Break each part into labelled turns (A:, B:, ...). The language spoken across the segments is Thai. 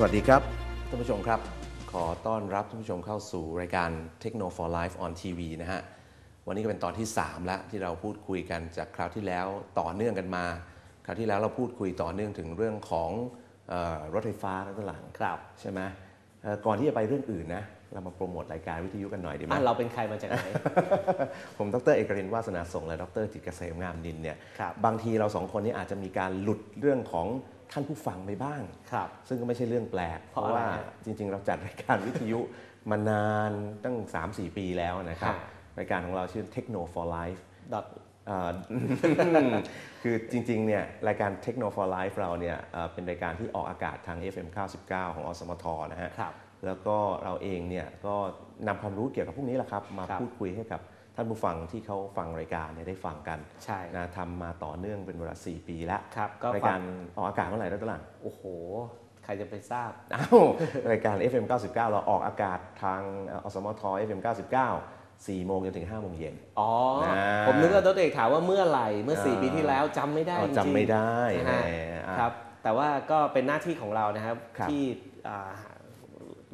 A: สวัสดีครับท่านผู้ชมครับ ขอต้อนรับท่านผู้ชมเข้าสู่รายการ Techno for Life on TV นะฮะวันนี้ก็เป็นตอนที่ 3 แล้วที่เราพูดคุยกันจากคราวที่แล้วต่อเนื่องกันมา คราวที่แล้วเราพูดคุยต่อเนื่องถึงเรื่องของเออรถไฟฟ้าและตหลัง
B: ครับ
A: ใช่ไหมเอ่อก่อนที่จะไปเรื่องอื่นนะเรามาโปรโมทรายการวิทยุกันหน่อยดีไหม
B: อะเราเป็นใครมาจากไหน
A: ผมดรเอกรินทร์วาสนาส่งและดรจิตรเกษมงามดินเนี่ย
B: ครับ
A: บางทีเราสองคนนี้อาจจะมีการหลุดเรื่องของ ท่านผู้ฟังไปบ้าง
B: ครับ
A: ซึ่งก็ไม่ใช่เรื่องแปลก เพ
B: เพราะ
A: ราะว่า
B: อะไรฮะ
A: จริง ๆ เราจัดรายการวิทยุมานานตั้ง 3-4 ปีแล้วนะครับ
B: ฮะ
A: รายการของเราชื่อ Techno for Life
B: ดอท
A: อ่า คือจริงๆ เนี่ยรายการ Techno for Life เราเนี่ยเอ่อเป็นรายการที่ออกอากาศทาง FM 99 ของอสมทนะฮะ
B: ครับ
A: แล้วก็เราเองเนี่ยก็นำความรู้เกี่ยวกับพวกนี้แหละครับ มา
B: ครับ
A: พูดคุยให้กับ ท่านผู้ฟังที่เขาฟังรายการเนี่ยได้ฟังกัน
B: ใช่
A: นะทำมาต่อเนื่องเป็นเวลา 4 ปีแล้ว
B: ครับก็
A: รายการออกอากาศเมื่อไหร่แล้วตวหลัง
B: โอ้โห ใครจะไปทราบ
A: อ้าวรายการ FM 99 เราออกอากาศทางเอ่ออสมท FM 99 4โมงจนถึง5โมงเย็น
B: อ๋อ
A: อ่า
B: ผมนึกว่าตัวเอกถามว่าเมื่อไหร่ เมื่อ
A: อ่า
B: 4ปีที่แล้วจำไม่ได้
A: อ๋อ
B: จริงๆ
A: จำไม่ได้
B: นะ
A: แหม
B: ฮะ
A: อะ
B: ครับ แต่ว่าก็เป็นหน้าที่ของเรานะครับ
A: ครับ
B: ที่อ่า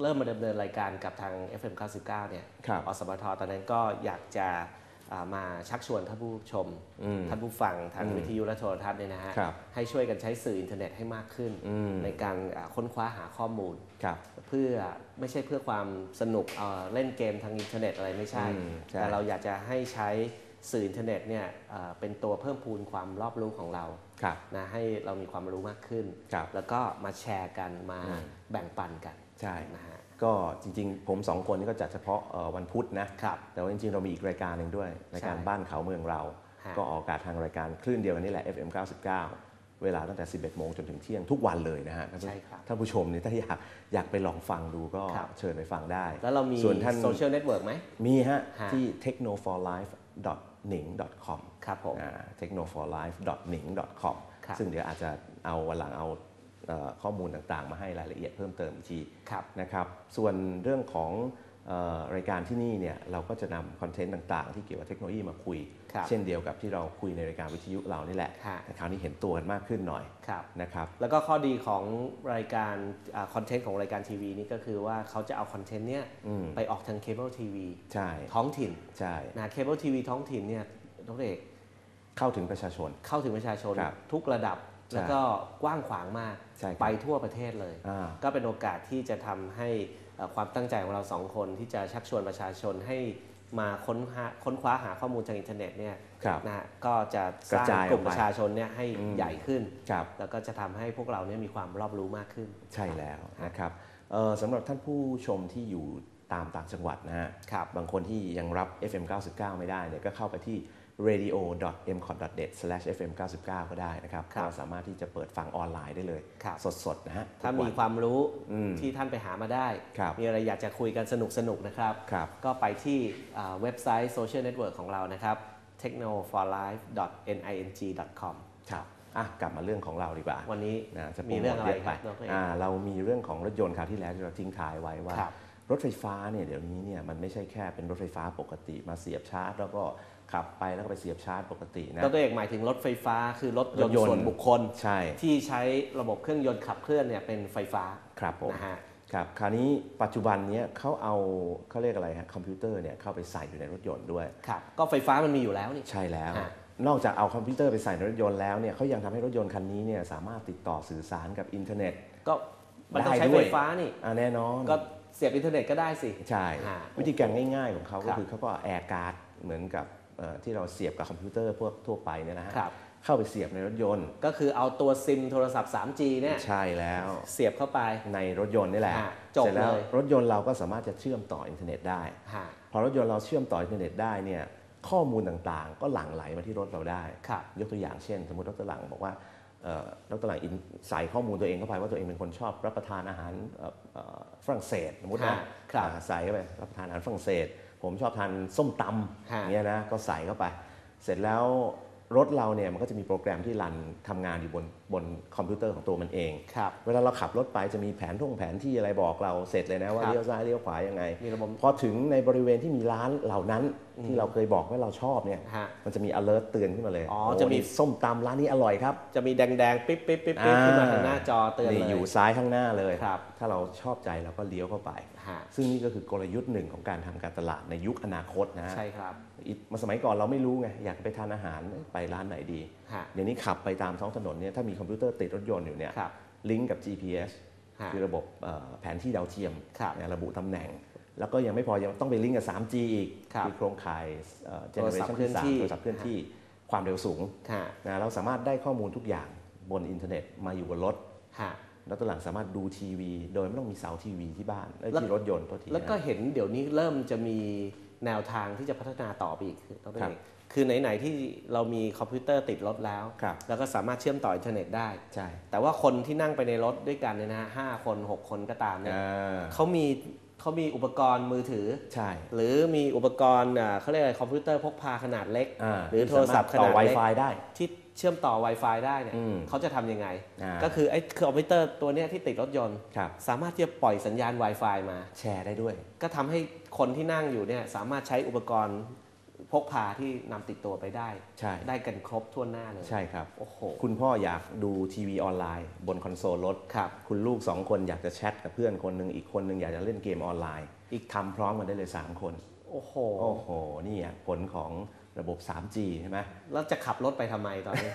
B: เริ่มมาดำเนินรายการกับทาง FM 99 เนี่ย
A: ครับ
B: อสมทตอนนั้นก็อยากจะอ่ามาชักชวนท่านผู้ชม
A: อืม
B: ท่านผู้ฟังทาง
A: อืม
B: วิทยุและโทรทัศน์เนี่ยนะฮะ
A: ครับ
B: ให้ช่วยกันใช้สื่ออินเทอร์เน็ตให้มากขึ้น
A: อืม
B: ในการอ่าค้นคว้าหาข้อมูล
A: ครับ
B: เพื่อไม่ใช่เพื่อความสนุกเอ่อเล่นเกมทางอินเทอร์เน็ตอะไรไม่ใช่
A: อืมใช่
B: แต่เราอยากจะให้ใช้สื่ออินเทอร์เน็ตเนี่ยเอ่อเป็นตัวเพิ่มพูนความรอบรู้ของเรา
A: ครับ
B: นะให้เรามีความรู้มากขึ้น
A: ครับ
B: แล้วก็มาแชร์กันมา
A: อืม
B: แบ่งปันกัน
A: ใช่
B: นะฮะ
A: ก็จริงๆ ผมสองคนนี่ก็จัดเฉพาะเอ่อวันพุธนะ
B: ครับ
A: แต่ว่าจริงๆ เรามีอีกรายการหนึ่งด้วยรายการ
B: ใช่
A: บ้านเขาเมืองเรา
B: ฮะ
A: ก็ออกอากาศทางรายการคลื่นเดียวกันนี่แหละ FM 99 เวลาตั้งแต่ 11 โมงจนถึงเที่ยงทุกวันเลยนะฮะท่านผู้
B: ใช่ครับ
A: ท่านผู้ชมนี่ถ้าอยากอยากไปลองฟังดูก็
B: ครับ
A: เชิญไปฟังได้
B: แล้วเรามี
A: ส่วนท่าน
B: โซเชียลเน็ตเวิร์กไหม
A: มีฮะ
B: ฮะ
A: ที่ technoforlife.ning.com
B: ครับผม
A: technoforlife.ning.com
B: ครับ
A: ซึ่งเดี๋ยวอาจจะเอาวันหลังเอาเอ่อ ข้อมูลต่างๆ มาให้รายละเอียดเพิ่มเติมอีกที
B: ครับ
A: นะครับส่วนเรื่องของเออรายการที่นี่เนี่ยเราก็จะนำคอนเทนต์ต่างๆ ที่เกี่ยวกับเทคโนโลยีมาคุย
B: ครับ
A: เช่นเดียวกับที่เราคุยในรายการวิทยุเรานี่แหละ
B: ฮะ
A: แต่คราวนี้เห็นตัวกันมากขึ้นหน่อย
B: ครับ
A: นะครับ
B: แล้วก็ข้อดีของรายการคอนเทนต์ของรายการทีวีนี่ก็คือว่าเขาจะเอาคอนเทนต์เนี้ย
A: อืม
B: ไปออกทางเคเบิลทีวี
A: ใช่
B: ท้องถิ่น
A: ใช่
B: นะเคเบิลทีวีท้องถิ่นเนี่ยน้องเอก
A: เข้าถึงประชาชน
B: เข้าถึงประชาชน
A: ครับ
B: ทุกระดับ
A: ใช่
B: แล้วก็กว้างขวางมาก
A: ใช่ครับ
B: ไปทั่วประเทศเลย
A: อ่า
B: ก็เป็นโอกาสที่จะทำให้เอ่อความตั้งใจของเราสองคนที่จะชักชวนประชาชนให้มาค้นหาค้นคว้าหาข้อมูลทางอินเทอร์เน็ตเนี่ย
A: ครับ
B: นะฮะก็จะสร้าง
A: กระจายออกไป
B: กลุ่มประชาชนเนี่ยให้
A: อืม
B: ใหญ่ขึ้น
A: ครับ
B: แล้วก็จะทำให้พวกเราเนี่ยมีความรอบรู้มากขึ้น
A: ใช่แล้วนะครับเอ่อสำหรับท่านผู้ชมที่อยู่ตามต่างจังหวัดนะฮะ
B: ครับ
A: บางคนที่ยังรับ FM 99 ไม่ได้เนี่ยก็เข้าไปที่ radio.mcot.net/fm99 ก็ได้นะครับ
B: ครับ
A: ก็สามารถที่จะเปิดฟังออนไลน์ได้เลย
B: ครับ
A: สดๆนะฮะ
B: ถ้า
A: ทุก
B: มี
A: วัน
B: ความรู้
A: อืม
B: ที่ท่านไปหามาได้
A: ครับ
B: มีอะไรอยากจะคุยกันสนุกสนุกๆนะครับ
A: ครับ
B: ก็ไปที่อ่าเว็บไซต์โซเชียลเน็ตเวิร์กของเรานะครับ technoforlife.ning.com
A: ครับอะกลับมาเรื่องของเราดีกว่า
B: วันนี้
A: นะจะโป
B: มีเรื่องอะไร
A: โทย
B: ค
A: ป
B: รับดรเอก
A: อ่าเรามีเรื่องของรถยนต์คราวที่แล้วที่เราทิ้งท้ายไว้ว่า
B: ค รับ
A: รถไฟฟ้าเนี่ยเดี๋ยวนี้เนี่ยมันไม่ใช่แค่เป็นรถไฟฟ้าปกติมาเสียบชาร์จ แล้วก็ขับไปแล้วก็ไปเสียบชาร์จปกตินะ
B: ดรเอกหมายถึงรถไฟฟ้าคือรถยนต์
A: รถยนต์
B: ส่วนบุคคล
A: ใช่
B: ที่ใช้ระบบเครื่องยนต์ขับเคลื่อนเนี่ยเป็นไฟฟ้า
A: ครับผม
B: นะฮะ
A: ครับคราวนี้ปัจจุบันเนี้ยเขาเอาเขาเรียกอะไรฮะคอมพิวเตอร์เนี่ยเข้าไปใส่อยู่ในรถยนต์ด้วย
B: ครับก็ไฟฟ้ามันมีอยู่แล้วนี่
A: ใช่แล้ว
B: ฮะ
A: นอกจากเอาคอมพิวเตอร์ไปใส่ในรถยนต์แล้วเนี่ยเขายังทำให้รถยนต์คันนี้เนี่ยสามารถติดต่อสื่อสารกับอินเทอร์เน็ต
B: ก็มันต้องใช้
A: ได้ด้
B: ไฟ
A: วย
B: ฟ้านี่
A: อ่าแน่นอน
B: ก็ เสียบอินเทอร์เน็ตก็ได้สิ
A: ใช่
B: ฮะ
A: วิธีการง่ายๆของเขา
B: ค
A: ก็
B: รับ
A: คือเขาก็แอร์การ์ดเหมือนกับเอ่อที่เราเสียบกับคอมพิวเตอร์พวกทั่วไปเนี่ยนะฮะ
B: ครับ
A: เข้าไปเสียบในรถยนต์
B: ก็คือเอาตัวซิมโทรศัพท์ 3G เนี่ย
A: ใช่แล้ว
B: เสียบเข้าไป
A: ในรถยนต์นี่แหละ
B: ฮะจบ
A: เสร็จแล้ว
B: เลย
A: รถยนต์เราก็สามารถจะเชื่อมต่ออินเทอร์เน็ตได้
B: ฮะ
A: พอรถยนต์เราเชื่อมต่ออินเทอร์เน็ตได้เนี่ยข้อมูลต่างๆ ก็หลั่งไหลมาที่รถเราได้
B: ครับ
A: ยกตัวอย่างเช่น สมมติดรหลังบอกว่า เอ่อดรหลังอินใส่ข้อมูลตัวเองเข้าไปว่าตัวเองเป็นคนชอบรับประทานอาหารเอ่อเอ่อฝรั่งเศสสมมตินะ
B: ฮะครับ
A: อ่าใส่เข้าไปรับประทานอาหารฝรั่งเศส ผมชอบทานส้มตำ
B: ฮะ
A: อย่างเงี้ยนะก็ใส่เข้าไป เสร็จแล้วรถเราเนี่ยมันก็จะมีโปรแกรมที่รันทำงานอยู่บนบนคอมพิวเตอร์ของตัวมันเอง
B: ครับ
A: เวลาเราขับรถไปจะมีแผนท่งแผนที่อะไรบอกเราเสร็จเลยนะว่า
B: ครับ
A: เลี้ยวซ้ายเลี้ยวขวายังไง
B: มีระบบ
A: พอถึงในบริเวณที่มีร้านเหล่านั้นที่เราเคยบอกว่าเราชอบเนี่ย
B: ฮะ
A: มันจะมี alert เตือนขึ้นมาเลย
B: อ๋อ
A: โจะ
B: มี
A: นี่ส้มตำร้านนี้อร่อยครับ
B: จะมีแดงๆ ปิ๊บปิ๊บปิ๊บปิ๊บขึ้นมาทางหน้าจอเตือนเลย
A: อยู่ซ้ายข้างหน้าเลย
B: ครับ
A: ถ้าเราชอบใจเราก็เลี้ยวเข้าไป
B: ฮะ
A: ซึ่งนี่ก็คือกลยุทธ์หนึ่งของการทำการตลาดในยุคอนาคตนะฮะ
B: ใช่ครับ
A: อีกมาสมัยก่อนเราไม่รู้ไงอยากไปทานอาหารไปร้านไหนดี
B: ฮะ
A: เดี๋ยวนี้ขับไปตามท้องถนนเนี่ยถ้ามีคอมพิวเตอร์ติดรถยนต์อยู่เนี่ย
B: ครับ
A: ลิงก์กับ GPS
B: ฮะ
A: คือระบบเอ่อแผนที่ดาวเทียม
B: ครับ
A: นะระบุตำแหน่ง แล้วก็ยังไม่พอยังต้องไปลิงก์กับ 3G อีก
B: ครับ
A: อโครงข่ายเจ
B: โท
A: เน
B: ร
A: อเร
B: ศัพ
A: ชั
B: ท์
A: น
B: เคลื่
A: ที่
B: อน
A: สาม
B: ที่
A: โทรศัพท์เคลื่อนที่ความเร็วสูง
B: ฮะ
A: นะเราสามารถได้ข้อมูลทุกอย่างบนอินเทอร์เน็ตมาอยู่บนรถ
B: ฮะ
A: แล้วตอนหลังสามารถดูทีวี โดยไม่ต้องมีเสาทีวีที่บ้านเอ้ย
B: แล้ว
A: ที่รถยนต์ตัวที
B: แล้วก็
A: นะ
B: เห็นเดี๋ยวนี้เริ่มจะมีแนวทางที่จะพัฒนาต่อไปอีกคือต้อง
A: ครับ
B: เอกคือไหน ๆ ที่เรามีคอมพิวเตอร์ติดรถแล้ว
A: ครับ
B: แล้วก็สามารถเชื่อมต่ออินเทอร์เน็ตได้
A: ใช่
B: แต่ว่าคนที่นั่งไปในรถด้วยกันเนี่ยนะฮะห้าคน 6 คนก็ตามเนี่ย
A: อ่า
B: เขามี เขามีอุปกรณ์มือถือ
A: ใช่
B: หรือมีอุปกรณ์อ่าเขาเรียกอะไรคอมพิวเตอร์พกพาขนาดเล็กาหรือโทรศัพท์ข
A: ต่อ
B: นาดเล็ก
A: Wi-Fi ได้
B: ที่เชื่อมต่อ Wi-Fi ได้เนี่ย
A: อืม
B: เขาจะทำยังไง
A: อ่า
B: ก็คือไอ้คอมพิวเตอร์ตัวเนี้ยที่ติดรถยนต์
A: ครับ
B: สามารถที่จะปล่อยสัญญาณ Wi-Fi มา
A: แชร์ได้ด้วย
B: ก็ทำให้คนที่นั่งอยู่เนี่ยสามารถใช้อุปกรณ์ พกพาที่นำติดตัวไปได้
A: ใช่
B: ได้กันครบทั่วหน้าเลย
A: ใช่ครับ
B: โอ้โห
A: คุณพ่ออยากดูทีวีออนไลน์ บนคอนโซลรถ
B: ครับ
A: คุณลูกสองคนอยากจะแชทกับเพื่อนคนหนึ่งอีกคนหนึ่งอยากจะเล่นเกมออนไลน์ อีกทำพร้อมกันได้เลย 3 คน
B: โอ้โห
A: โอ้โห นี่อะผลของระบบ 3G ใช่ไหม
B: แล้วจะขับรถไปทำไมตอนนี้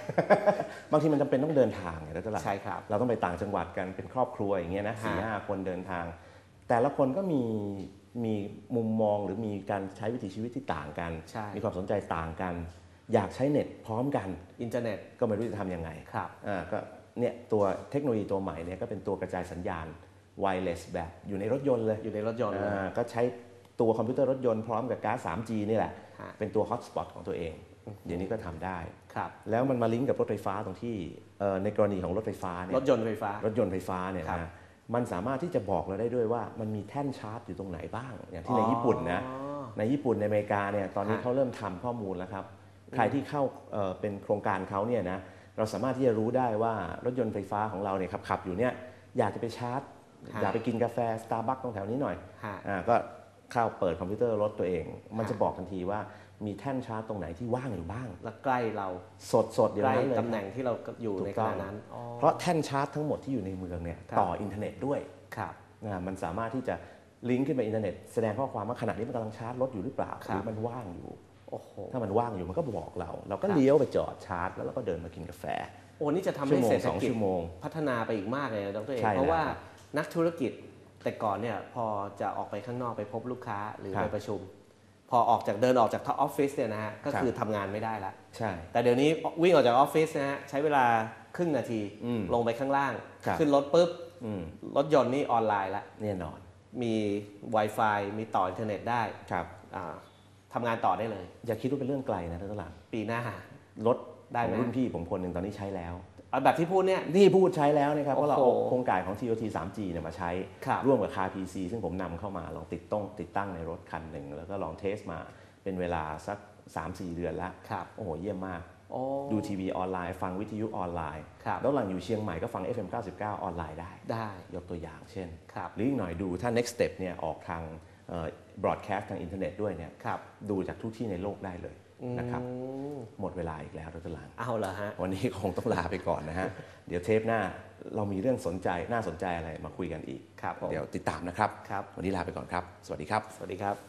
A: บางทีมันจำเป็นต้องเดินทางไงแล้วตลาด
B: ใช่ครับ
A: เราต้องไปต่างจังหวัดกันเป็นครอบครัวอย่างเงี้ยนะสี่
B: ฮะ
A: ห้าคนเดินทาง แต่ละคนก็มี มีมุมมองหรือมีการใช้วิถีชีวิตที่ต่างกัน
B: ใช่
A: มีความสนใจต่างกัน อยากใช้เน็ตพร้อมกัน
B: อินเทอร์เน็ต
A: ก็ไม่รู้จะทำยังไง
B: ครับ
A: อ่าก็เนี่ยตัวเทคโนโลยีตัวใหม่เนี่ยก็เป็นตัวกระจายสัญญาณไวเลสแบบอยู่ในรถยนต์เลย
B: อยู่ในรถยนต์เลย
A: อ่าก็ใช้ตัวคอมพิวเตอร์รถยนต์พร้อมกับการ์ด 3G นี่แหละ
B: ฮะ
A: เป็นตัวฮอตสปอตของตัวเอง เดี๋ยวนี้ก็ทำได้
B: ครับ
A: แล้วมันมาลิงก์กับรถไฟฟ้าตรงที่เอ่อในกรณีของรถไฟฟ้าเนี่
B: ร
A: ย
B: ถยนต์ไฟฟ้า ร
A: ถยนต์ไฟฟ้าเนี่ย
B: ครับ
A: นะ มันสามารถที่จะบอกเราได้ด้วยว่ามันมีแท่นชาร์จอยู่ตรงไหนบ้าง อย่างที่ในญี่ปุ่นนะ
B: อ๋อ
A: ในญี่ปุ่นในอเมริกาเนี่ยตอนนี้
B: ฮะ
A: เขาเริ่มทำข้อมูลแล้วครับใครที่เข้าเอ่อเป็นโครงการเขาเนี่ยนะเราสามารถที่จะรู้ได้ว่ารถยนต์ไฟฟ้าของเราเนี่ยขับขับอยู่เนี่ยอยากจะไปชาร์จ อยากไปกินกาแฟสตาร์บัคตรงแถวนี้หน่อย
B: ฮะ
A: อ่าก็เข้าเปิดคอมพิวเตอร์รถตัวเอง มันจะบอกทันทีว่า มีแท่นชาร์จตรงไหนที่ว่างอยู่บ้าง
B: และใกล้เรา
A: สดสดๆเดี๋ยว
B: ใกล้
A: นั้นเลย
B: ตำแหน่งที่เราอยู่
A: ถูก
B: ในข
A: ต้อ
B: ณะ
A: ง
B: นั้นอ๋อ
A: เพราะแท่นชาร์จทั้งหมดที่อยู่ในเมืองเนี่ย
B: ครับ
A: ต่ออินเทอร์เน็ตด้วย
B: ครับ
A: อ่ามันสามารถที่จะลิงก์ขึ้นไปอินเทอร์เน็ตแสดงข้อความว่าขณะนี้มันกำลังชาร์จรถอยู่หรือเปล่า
B: ครับ
A: หรือมันว่างอยู่
B: โอ้โห
A: ถ้ามันว่างอยู่มันก็บอกเรา เราก็
B: ครับ
A: เลี้ยวไปจอดชาร์จ แล้วเราก็เดินมากินกาแฟ
B: โอ้นี่จะทำ
A: ชั่
B: ให้
A: วโมง
B: เศรษฐ
A: สอง
B: กิจ
A: ชั่วโมง
B: พัฒนาไปอีกมากเลยนะดรเอก
A: ใช่
B: เพราะว่า
A: แล้วครับ
B: นักธุรกิจแต่ก่อนเนี่ยพอจะออกไปข้างนอกไปพบลูกค้าหรือ
A: ครับ
B: ไปประชุม พอออกจากเดินออกจากออฟฟิศเนี่ยนะฮะก็
A: ครับ
B: คือทำงานไม่ได้ละ
A: ใช่
B: แต่เดี๋ยวนี้วิ่งออกจากออฟฟิศนะฮะใช้เวลาครึ่งนาที
A: อืม
B: ลงไปข้างล่าง
A: ครับ
B: ขึ้นรถปุ๊บ
A: อืม
B: รถยนต์นี่ออนไลน์ละ
A: แน่นอน
B: มี Wi-Fi มีต่ออินเทอร์เน็ตได้
A: ครับ
B: อ่าทำงานต่อได้เลย
A: อย่าคิดว่าเป็นเรื่องไกลนะท่านตลาด
B: ปีหน้า
A: รถ
B: ได้
A: ข
B: ไหม
A: องรุ่นพี่ผมคนหนึ่งตอนนี้ใช้แล้ว
B: เอาแบบที่พูดเนี่ย
A: ที่พูดใช้แล้วนะครับเพราะเรา
B: โอ้
A: เอา
B: โห
A: โครงการของ TOT 3G เนี่ยมาใช้
B: ครับ
A: ร่วมกับ Car PC ซึ่งผมนำเข้ามาลองติดต้องติดตั้งในรถคันหนึ่ง แล้วก็ลองเทสมาเป็นเวลาสัก 3-4 เดือนแล้ว
B: ครับ
A: โอ้โห เยี่ยมมาก
B: โอ้
A: ดูทีวีออนไลน์ ฟังวิทยุออนไลน์
B: ครับ
A: แล้วหลังอยู่เชียงใหม่ก็ฟัง FM 99 ออนไลน์ได้
B: ได้
A: ยกตัวอย่างเช่น
B: ครับ
A: หรืออีกหน่อยดูถ้า next step เนี่ยออกทางบรอดแคสต์ทางอินเทอร์เน็ตด้วยเนี่ย
B: ครับ
A: ดูจากทุกที่ในโลกได้เลย นะครับ
B: อืม
A: หมดเวลาอีกแล้วดรหลัง
B: เอาเหรอฮะ
A: วันนี้คงต้องลาไปก่อนนะฮะ เดี๋ยวเทปหน้าเรามีเรื่องสนใจน่าสนใจอะไรมาคุยกันอีก
B: ครับผม
A: เดี๋ยวติดตามนะครับ
B: ครับ
A: วันนี้ลาไปก่อนครับ สวัสดีครับ
B: สวัสดีครับ